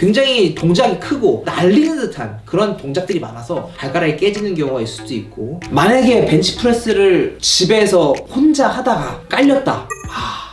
굉장히 동작이 크고 날리는 듯한 그런 동작들이 많아서 발가락이 깨지는 경우가 있을 수도 있고 만약에 벤치프레스를 집에서 혼자 하다가 깔렸다. 하...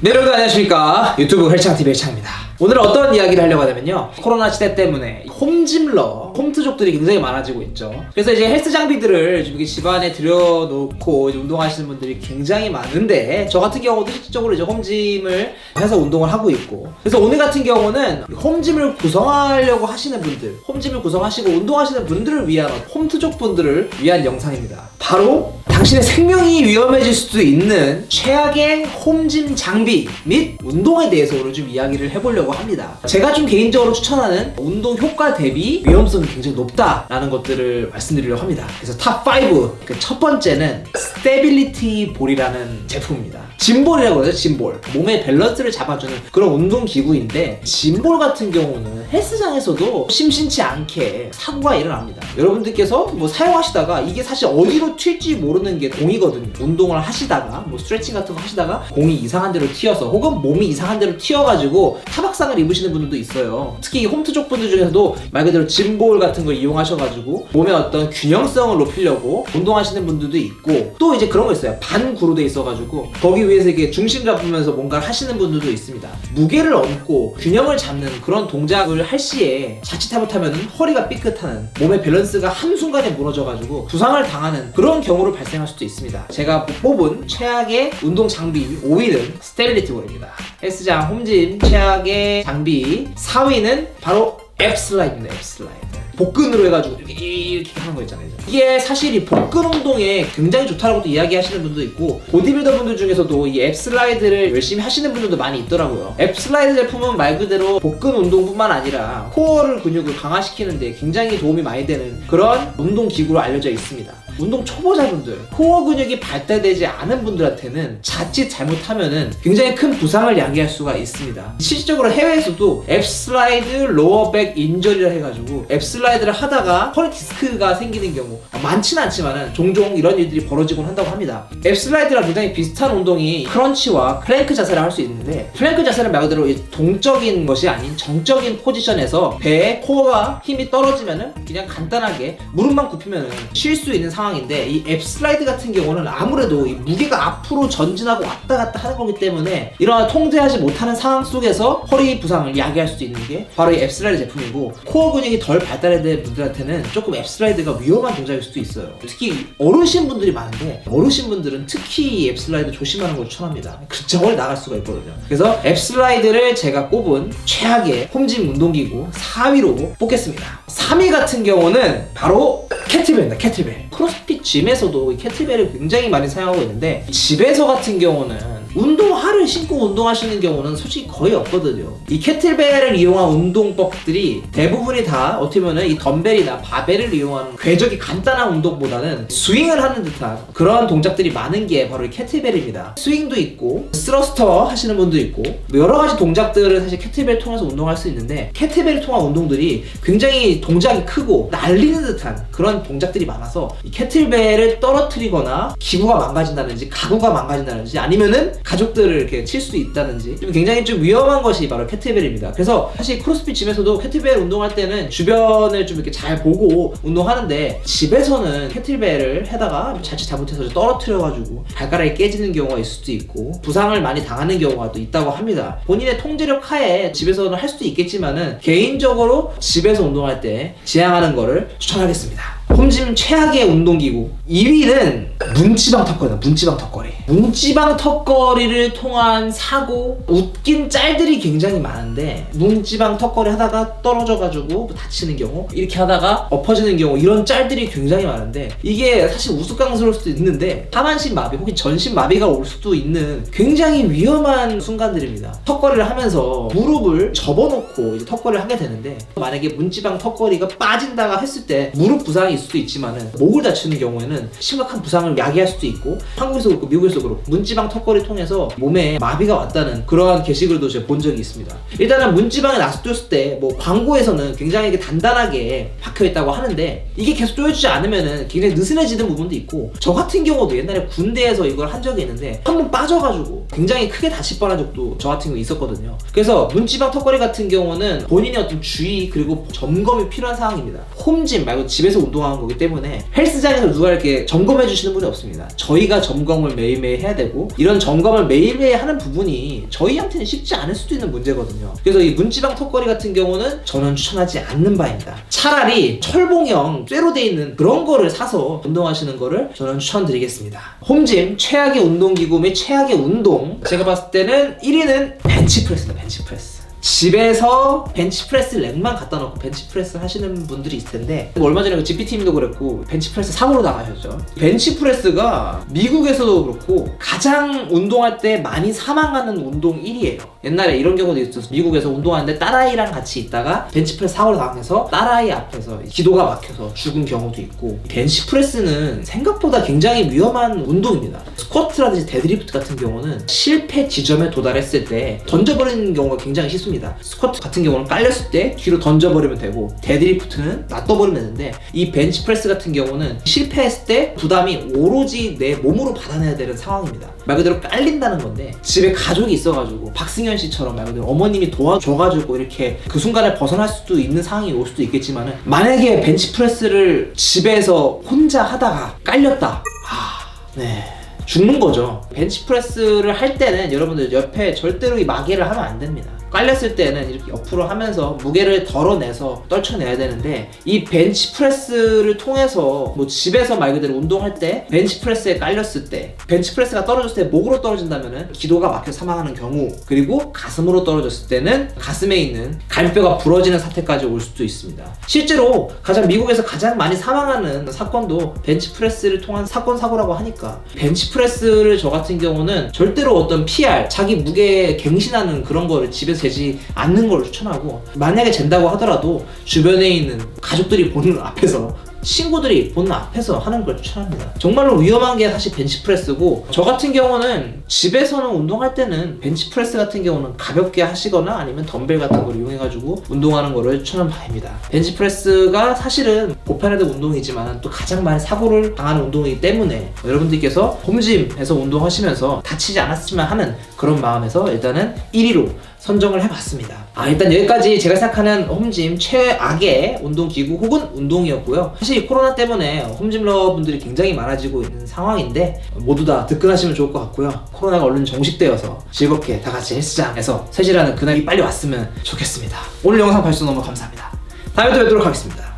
네 여러분 안녕하십니까. 유튜브 헬창TV의 창입니다 오늘은 어떤 이야기를 하려고 하냐면요. 코로나 시대 때문에 홈짐러 홈트족들이 굉장히 많아지고 있죠. 그래서 이제 헬스 장비들을 집안에 들여놓고 운동하시는 분들이 굉장히 많은데 저 같은 경우도 실질적으로 이제 홈짐을 해서 운동을 하고 있고. 그래서 오늘 같은 경우는 홈짐을 구성하려고 하시는 분들 홈짐을 구성하시고 운동하시는 분들을 위한 홈트족 분들을 위한 영상입니다. 바로 당신의 생명이 위험해질 수도 있는 최악의 홈짐 장비 및 운동에 대해서 오늘 좀 이야기를 해보려고 합니다. 제가 좀 개인적으로 추천하는 운동 효과 대비 위험성이 굉장히 높다라는 것들을 말씀드리려고 합니다. 그래서 탑5 그 첫 번째는 스테빌리티 볼이라는 제품입니다. 짐볼이라고 그러죠, 짐볼. 몸의 밸런스를 잡아주는 그런 운동 기구인데 짐볼 같은 경우는 헬스장에서도 심심치 않게 사고가 일어납니다. 여러분들께서 뭐 사용하시다가 이게 사실 어디로 튈지 모르는 게 공이거든요. 운동을 하시다가 뭐 스트레칭 같은 거 하시다가 공이 이상한 데로 튀어서 혹은 몸이 이상한 데로 튀어가지고 타박상을 입으시는 분들도 있어요. 특히 이 홈트족 분들 중에서도 말 그대로 짐볼 같은 걸 이용하셔가지고 몸의 어떤 균형성을 높이려고 운동하시는 분들도 있고 또 이제 그런 거 있어요. 반구로 돼 있어가지고 거기 위에서 이게 중심 잡으면서 뭔가를 하시는 분들도 있습니다. 무게를 얹고 균형을 잡는 그런 동작을 할 시에 자칫 잘못하면 허리가 삐끗하는 몸의 밸런스가 한순간에 무너져가지고 부상을 당하는 그런 경우를 발생할 수도 있습니다. 제가 뽑은 최악의 운동 장비 5위는 스테빌리티 볼입니다. 헬스장 홈짐 최악의 장비 4위는 바로 앱 슬라이드입니다. 앱 슬라이드. 복근으로 해가지고 이렇게 하는 거 있잖아요. 이게 사실 이 복근 운동에 굉장히 좋다라고 또 이야기하시는 분도 있고 보디빌더 분들 중에서도 이 앱 슬라이드를 열심히 하시는 분들도 많이 있더라고요. 앱 슬라이드 제품은 말 그대로 복근 운동뿐만 아니라 코어를 근육을 강화시키는데 굉장히 도움이 많이 되는 그런 운동 기구로 알려져 있습니다. 운동 초보자분들, 코어 근육이 발달되지 않은 분들한테는 자칫 잘못하면은 굉장히 큰 부상을 야기할 수가 있습니다. 실질적으로 해외에서도 앱슬라이드 로어백 인절이라 해가지고 앱슬라이드를 하다가 허리 디스크가 생기는 경우 많지는 않지만은 종종 이런 일들이 벌어지곤 한다고 합니다. 앱슬라이드랑 굉장히 비슷한 운동이 크런치와 플랭크 자세를 할 수 있는데 플랭크 자세는 말 그대로 이 동적인 것이 아닌 정적인 포지션에서 배에 코어가 힘이 떨어지면은 그냥 간단하게 무릎만 굽히면은 쉴 수 있는 상황 인데 이 앱 슬라이드 같은 경우는 아무래도 이 무게가 앞으로 전진하고 왔다 갔다 하는 거기 때문에 이러한 통제하지 못하는 상황 속에서 허리 부상을 야기할 수도 있는 게 바로 이 앱 슬라이드 제품이고 코어 근육이 덜 발달된 분들한테는 조금 앱 슬라이드가 위험한 동작일 수도 있어요. 특히 어르신 분들이 많은데 어르신 분들은 특히 이 앱슬라이드 조심하는 걸 추천합니다. 그 정월 나갈 수가 있거든요. 그래서 앱 슬라이드를 제가 꼽은 최악의 홈짐 운동기구 4위로 뽑겠습니다. 3위 같은 경우는 바로 캐틀벨입니다. 캐틀벨. 크로스핏 짐에서도 이 캐틀벨을 굉장히 많이 사용하고 있는데 집에서 같은 경우는 운동화를 신고 운동하시는 경우는 솔직히 거의 없거든요. 이 캐틀벨을 이용한 운동법들이 대부분이 다 어떻게 보면 이 덤벨이나 바벨을 이용하는 궤적이 간단한 운동보다는 스윙을 하는 듯한 그런 동작들이 많은 게 바로 이 캐틀벨입니다. 스윙도 있고 스러스터 하시는 분도 있고 뭐 여러 가지 동작들을 사실 캐틀벨 통해서 운동할 수 있는데 캐틀벨을 통한 운동들이 굉장히 동작이 크고 날리는 듯한 그런 동작들이 많아서 이 캐틀벨을 떨어뜨리거나 기구가 망가진다든지 가구가 망가진다든지 아니면은 가족들을 이렇게 칠 수도 있다든지 좀 굉장히 좀 위험한 것이 바로 캐틀벨입니다. 그래서 사실 크로스핏 짐에서도 캐틀벨 운동할 때는 주변을 좀 이렇게 잘 보고 운동하는데 집에서는 캐틀벨을 해다가 자칫 잘못해서 떨어뜨려가지고 발가락이 깨지는 경우가 있을 수도 있고 부상을 많이 당하는 경우가 또 있다고 합니다. 본인의 통제력 하에 집에서는 할 수도 있겠지만은 개인적으로 집에서 운동할 때 지향하는 거를 추천하겠습니다. 홈짐 최악의 운동기구. 2위는 문지방 턱걸이다 문지방 턱걸이. 문지방 턱걸이를 통한 사고 웃긴 짤들이 굉장히 많은데 문지방 턱걸이 하다가 떨어져가지고 다치는 경우 이렇게 하다가 엎어지는 경우 이런 짤들이 굉장히 많은데 이게 사실 우스꽝스러울 수도 있는데 하반신 마비 혹은 전신 마비가 올 수도 있는 굉장히 위험한 순간들입니다. 턱걸이를 하면서 무릎을 접어놓고 이제 턱걸이를 하게 되는데 만약에 문지방 턱걸이가 빠진다가 했을 때 무릎 부상이 수도 있지만은 목을 다치는 경우에는 심각한 부상을 야기할 수도 있고 한국에서 그렇고 미국에서 그렇고 문지방 턱걸이 통해서 몸에 마비가 왔다는 그러한 게시글도 제가 본 적이 있습니다. 일단은 문지방에 나스뛰었을 때 뭐 광고에서는 굉장히 단단하게 박혀 있다고 하는데 이게 계속 조여주지 않으면은 굉장히 느슨해지는 부분도 있고 저 같은 경우도 옛날에 군대에서 이걸 한 적이 있는데 한 번 빠져가지고 굉장히 크게 다칠 뻔한 적도 저 같은 경우 있었거든요. 그래서 문지방 턱걸이 같은 경우는 본인의 어떤 주의 그리고 점검이 필요한 상황입니다. 홈짐 말고 집에서 운동하는 거기 때문에 헬스장에서 누가 이렇게 점검해 주시는 분이 없습니다. 저희가 점검을 매일매일 해야 되고 이런 점검을 매일매일 하는 부분이 저희한테는 쉽지 않을 수도 있는 문제거든요. 그래서 이 문지방 턱걸이 같은 경우는 저는 추천하지 않는 바입니다. 차라리 철봉형 쇠로 돼 있는 그런 거를 사서 운동하시는 거를 저는 추천드리겠습니다. 홈짐 최악의 운동기구 및 최악의 운동 제가 봤을 때는 1위는 벤치프레스다 벤치프레스. 집에서 벤치프레스 렉만 갖다 놓고 벤치프레스 하시는 분들이 있을 텐데 뭐 얼마 전에 그 GP팀도 그랬고 벤치프레스 사고로 나가셨죠. 벤치프레스가 미국에서도 그렇고 가장 운동할 때 많이 사망하는 운동 1위예요. 옛날에 이런 경우도 있었어. 미국에서 운동하는데 딸아이랑 같이 있다가 벤치프레스 사고로 당해서 딸아이 앞에서 기도가 막혀서 죽은 경우도 있고 벤치프레스는 생각보다 굉장히 위험한 운동입니다. 스쿼트라든지 데드리프트 같은 경우는 실패 지점에 도달했을 때 던져버리는 경우가 굉장히 쉽습니다. 스쿼트 같은 경우는 깔렸을 때 뒤로 던져버리면 되고 데드리프트는 놔둬버리면 되는데 이 벤치프레스 같은 경우는 실패했을 때 부담이 오로지 내 몸으로 받아내야 되는 상황입니다. 말 그대로 깔린다는 건데 집에 가족이 있어가지고 박승현 씨처럼 말 그대로 어머님이 도와줘가지고 이렇게 그 순간에 벗어날 수도 있는 상황이 올 수도 있겠지만은 만약에 벤치프레스를 집에서 혼자 하다가 깔렸다. 아, 네. 죽는 거죠. 벤치프레스를 할 때는 여러분들 옆에 절대로 이 마개를 하면 안 됩니다. 깔렸을 때는 이렇게 옆으로 하면서 무게를 덜어내서 떨쳐내야 되는데 이 벤치프레스를 통해서 뭐 집에서 말 그대로 운동할 때 벤치프레스에 깔렸을 때 벤치프레스가 떨어졌을 때 목으로 떨어진다면은 기도가 막혀 사망하는 경우 그리고 가슴으로 떨어졌을 때는 가슴에 있는 갈비뼈가 부러지는 사태까지 올 수도 있습니다. 실제로 가장 미국에서 가장 많이 사망하는 사건도 벤치프레스를 통한 사건 사고라고 하니까 벤치프레스를 저 같은 경우는 절대로 어떤 PR 자기 무게에 갱신하는 그런 거를 집에서 재지 않는 걸 추천하고 만약에 잰다고 하더라도 주변에 있는 가족들이 보는 앞에서 친구들이 보는 앞에서 하는 걸 추천합니다. 정말로 위험한 게 사실 벤치프레스고 저 같은 경우는 집에서는 운동할 때는 벤치프레스 같은 경우는 가볍게 하시거나 아니면 덤벨 같은 걸 이용해가지고 운동하는 거를 추천한 바입니다. 벤치프레스가 사실은 보편화된 운동이지만 또 가장 많이 사고를 당하는 운동이기 때문에 여러분들께서 홈짐에서 운동하시면서 다치지 않았으면 하는 그런 마음에서 일단은 1위로 선정을 해봤습니다. 아 일단 여기까지 제가 생각하는 홈짐 최악의 운동기구 혹은 운동이었고요. 사실 이 코로나 때문에 홈짐러 분들이 굉장히 많아지고 있는 상황인데 모두 다 득근하시면 좋을 것 같고요. 코로나가 얼른 종식되어서 즐겁게 다 같이 헬스장에서 세질하는 그날이 빨리 왔으면 좋겠습니다. 오늘 영상 봐주셔서 너무 감사합니다. 다음에 또 뵙도록 하겠습니다.